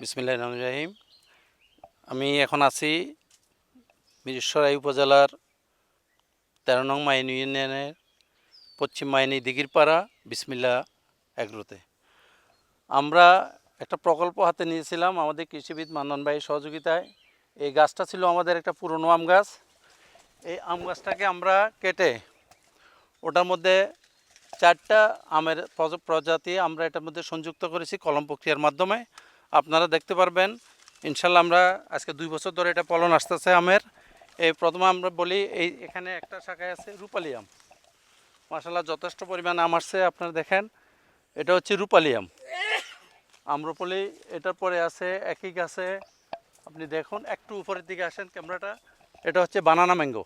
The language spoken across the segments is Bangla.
বিসমিল্লাহ রহমান রাহিম। আমি এখন আছি মিরেশ্বরাই উপজেলার তেরো নং মাইন ইউনিয়নের পশ্চিম মাইনি দিঘিরপাড়া বিসমিল্লা এগ্রোতে। আমরা একটা প্রকল্প হাতে নিয়েছিলাম আমাদের কৃষিবিদ মান্নন ভাইয়ের সহযোগিতায়। এই গাছটা ছিল আমাদের একটা পুরনো আম গাছ। এই আম গাছটাকে আমরা কেটে ওটার মধ্যে চারটা আমের প্রজ- প্রজাতি আমরা এটার মধ্যে সংযুক্ত করেছি কলম প্রক্রিয়ার মাধ্যমে। আপনারা দেখতে পারবেন, ইনশাল্লাহ আমরা আজকে দুই বছর ধরে এটা ফলন আসতেছে আমের। এই প্রথমে আমরা বলি, এই এখানে একটা শাখায় আছে রূপালি আম। মাসাল্লাহ যথেষ্ট পরিমাণ আম আসছে, আপনারা দেখেন। এটা হচ্ছে রূপালি আম। আম্রপলি, এটার পরে আছে একই গাছে। আপনি দেখুন, একটু উপরের দিকে আসেন ক্যামেরাটা। এটা হচ্ছে বানানা ম্যাঙ্গো।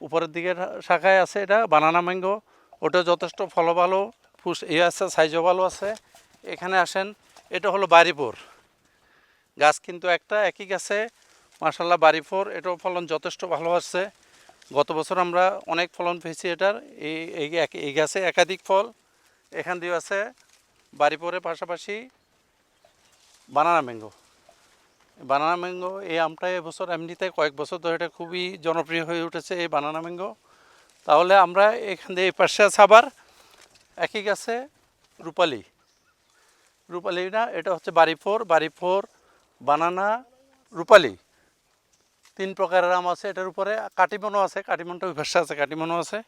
উপরের দিকের শাখায় আছে এটা, বানানা ম্যাঙ্গো। ওটা যথেষ্ট ফল ভালো, ফুস ইয়ে আছে, সাইজও ভালো আছে। এখানে আসেন, এটা হলো বাড়িপুর। গাছ কিন্তু একটা, একই গাছে মার্শাল্লাহ বাড়িপুর, এটাও ফলন যথেষ্ট ভালো আসছে গত বছর আমরা অনেক ফলন পেয়েছি এটার, এই এই গাছে একাধিক ফল। এখান দিয়ে আছে বাড়িপুরের পাশাপাশি বানানা ম্যাঙ্গো। বানানা ম্যাঙ্গো, এই আমটা এবছর এমনিতে কয়েক বছর ধরে এটা খুবই জনপ্রিয় হয়ে উঠেছে এই বানানা ম্যাঙ্গো। তাহলে আমরা এখান দিয়ে এই পাশে আছে আবার একই গাছে রূপালি। রূপালি না, এটা হচ্ছে বাড়িফোর বাড়িফোর, বানানা, রূপালি। তিন প্রকারের আম আছে এটার উপরে, কাটিমনও আছে, কাটিমনটা ওই পাশে আছে, কাটিমনও আছে।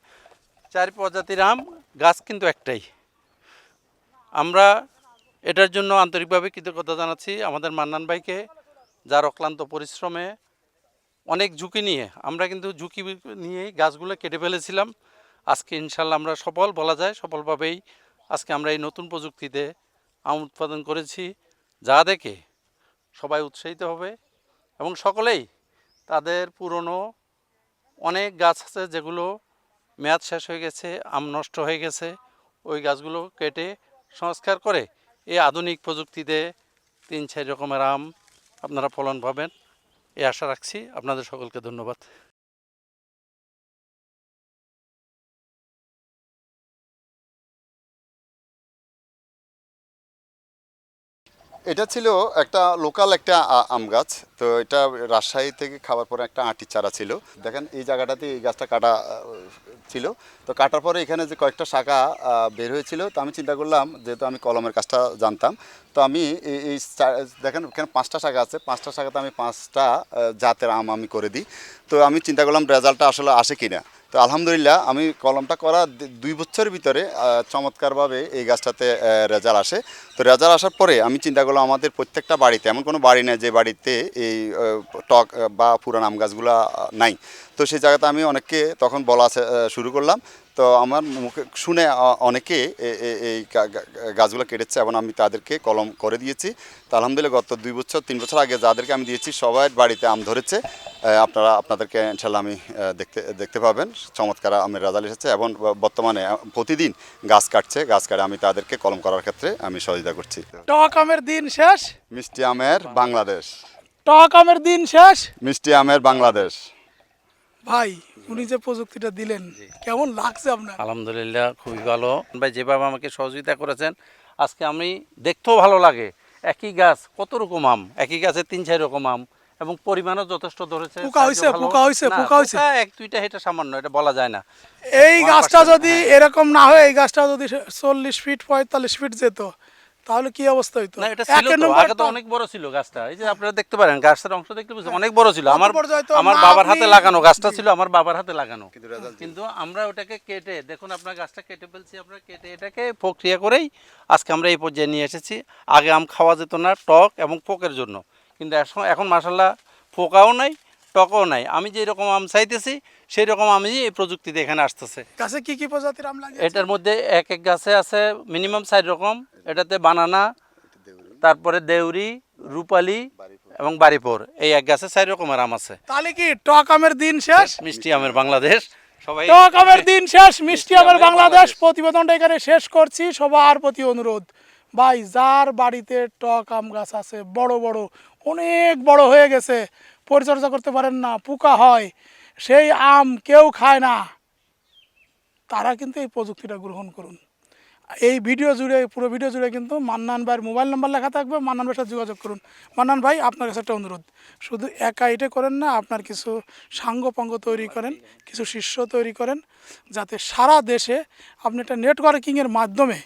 চার প্রজাতির আম, গাছ কিন্তু একটাই। আমরা এটার জন্য আন্তরিকভাবে কৃতজ্ঞতা জানাচ্ছি আমাদের মান্নান ভাইকে, যার অক্লান্ত পরিশ্রমে অনেক ঝুঁকি নিয়ে, আমরা কিন্তু ঝুঁকি নিয়েই গাছগুলো কেটে ফেলেছিলাম। আজকে ইনশাল্লাহ আমরা সফল বলা যায়, সফলভাবেই আজকে আমরা এই নতুন প্রযুক্তিতে আম উৎপাদন করেছি। যা দেখে সবাই উৎসাহিত হবে এবং সকলেই তাদের পুরনো অনেক গাছ আছে যেগুলো মেয়াদ শেষ হয়ে গেছে, আম নষ্ট হয়ে গেছে। ওই গাছগুলো কেটে সংস্কার করে এই আধুনিক প্রযুক্তিতে তিন চার রকমের আম আপনারা ফলন পাবেন। এই আশা রাখছি আপনাদের সকলকে ধন্যবাদ। এটা ছিল একটা লোকাল একটা আম গাছ। তো এটা রাজশাহী থেকে খাবার পরে একটা আঁটি চারা ছিল। দেখেন এই জায়গাটাতে এই গাছটা কাটা ছিল। তো কাটার পরে এখানে যে কয়েকটা শাখা বের হয়েছিল, তো আমি চিন্তা করলাম, যেহেতু আমি কলমের কাজটা জানতাম তো আমি এই দেখেন এখানে পাঁচটা শাখা আছে। পাঁচটা শাখাতে আমি পাঁচটা জাতের আম আমি করে দিই। তো আমি চিন্তা করলাম রেজাল্টটা আসলে আসে কি না তো আলহামদুলিল্লাহ আমি কলমটা করা দুই বছরের ভিতরে চমৎকারভাবে এই গাছটাতে রেজাল্ট আসে। তো রেজাল্ট আসার পরে আমি চিন্তা করলাম আমাদের প্রত্যেকটা বাড়িতে, এমন কোনো বাড়ি নেই যে বাড়িতে এই টক বা পুরান আম গাছগুলা নাই। তো সেই জায়গাতে আমি অনেককে তখন বলা শুরু করলাম। তো আমার মুখে শুনে অনেকে এই গাছগুলো কেটেছে এবং আমি তাদেরকে কলম করে দিয়েছি। তো আলহামদুলিল্লাহ গত দুই বছর তিন বছর আগে যাদেরকে আমি দিয়েছি সবাই বাড়িতে আম ধরেছে। আপনারা আপনাদেরকে ইনশাল্লাহ আমি দেখতে দেখতে পাবেন। চমৎকার আমের রেজাল্ট এসেছে এবং বর্তমানে প্রতিদিন গাছ কাটছে। গাছ কাটে আমি তাদেরকে কলম করার ক্ষেত্রে আমি সহযোগিতা করছি। টক আমের দিন শেষ? মিষ্টি আমের বাংলাদেশ। টক আমের দিন শেষ? মিষ্টি আমের বাংলাদেশ। ভাই উনি যে প্রযুক্তিটা দিলেন কেমন লাগছে আপনার? আলহামদুলিল্লাহ খুবই ভালো। ভাই যেভাবে আমাকে সহযোগিতা করেছেন আজকে আমি দেখতেও ভালো লাগে। একই গাছ কত রকম আম? একই গাছে তিন চার রকম আম। এবং পরিমাণও যথেষ্ট ধরেছে পোকা হইছে, পোকা হইছে, পোকা হইছে। এক দুইটা এটা সামান্য এটা বলা যায় না। এই গাছটা যদি এরকম না হয় এই গাছটা যদি চল্লিশ ফিট পঁয়তাল্লিশ ফিট যেত তাহলে কি অবস্থা হইতো? না এটা ছিল তো আগে তো অনেক বড় ছিল গাছটা। এই যে আপনারা দেখতে পারেন গাছের অংশ দেখতে পাচ্ছেন অনেক বড় ছিল। আমার বড় হয়তো? আমার বাবার হাতে লাগানো গাছটা ছিল আমার বাবার হাতে লাগানো। কিন্তু কিন্তু আমরা ওটাকে কেটে দেখুন আপনার গাছটা কেটে ফেলছি আমরা কেটে এটাকে প্রক্রিয়া করেই আজকে আমরা এই পর্যায়ে নিয়ে এসেছি। আগে আম খাওয়া যেত না টক এবং পোকের জন্য। কিন্তু এখন এখন মাসাল্লাহ পোকাও নাই টকও নাই। আমি যে রকম আম চাইতেছি সেই রকম আমি এই প্রযুক্তিতে এখানে আসতেছে। গাছে কি কি প্রজাতির আম লাগে এটার মধ্যে এক এক গাছে আছে মিনিমাম চার রকম। এটাতে বানানা তারপরে দেউরি রূপালি এবং বাড়িপুর। এই এক গাছে চার রকমের আম আছে। তাহলে কি টক আমের দিন শেষ? মিষ্টি আমের বাংলাদেশ। সবাই টক আমের দিন শেষ মিষ্টি আমের বাংলাদেশ। প্রতিবেদনটা এখানে শেষ করছি। সবার প্রতি অনুরোধ ভাই যার বাড়িতে টক আম গাছ আছে বড় বড় অনেক বড় হয়ে গেছে। পরিচর্যা করতে পারেন না, পোকা হয়, সেই আম কেউ খায় না। তারা কিন্তু এই প্রযুক্তিটা গ্রহণ করুন। এই ভিডিও জুড়ে, পুরো ভিডিও জুড়ে কিন্তু মান্নান ভাইয়ের মোবাইল নাম্বার লেখা থাকবে, মান্নান ভাইয়ের সাথে যোগাযোগ করুন। মান্নান ভাই, আপনার কাছে একটা অনুরোধ, শুধু একা এটা করেন না, আপনার কিছু সাঙ্গ পাঙ্গ তৈরি করেন, কিছু শিষ্য তৈরি করেন, যাতে সারা দেশে আপনি একটা নেটওয়ার্কিংয়ের মাধ্যমে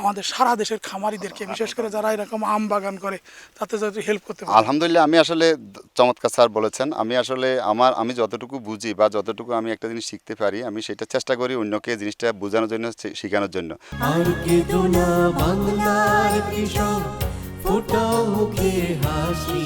আমাদের সারা দেশের খামারিদেরকে বিশেষ করে যারা এরকম আম বাগান করে তাতে যাতে হেল্প করতে পারে। আলহামদুলিল্লাহ আমি আসলে চমৎকার স্যার বলেছেন। আমি আসলে আমার আমি যতটুকু বুঝি বা যতটুকু আমি একটা জিনিস শিখতে পারি আমি সেটা চেষ্টা করি অন্যকে জিনিসটা বোঝানোর জন্য শেখানোর জন্য। আর কেঁদো না বাংলার কৃষক ফোটাও মুখে হাসি।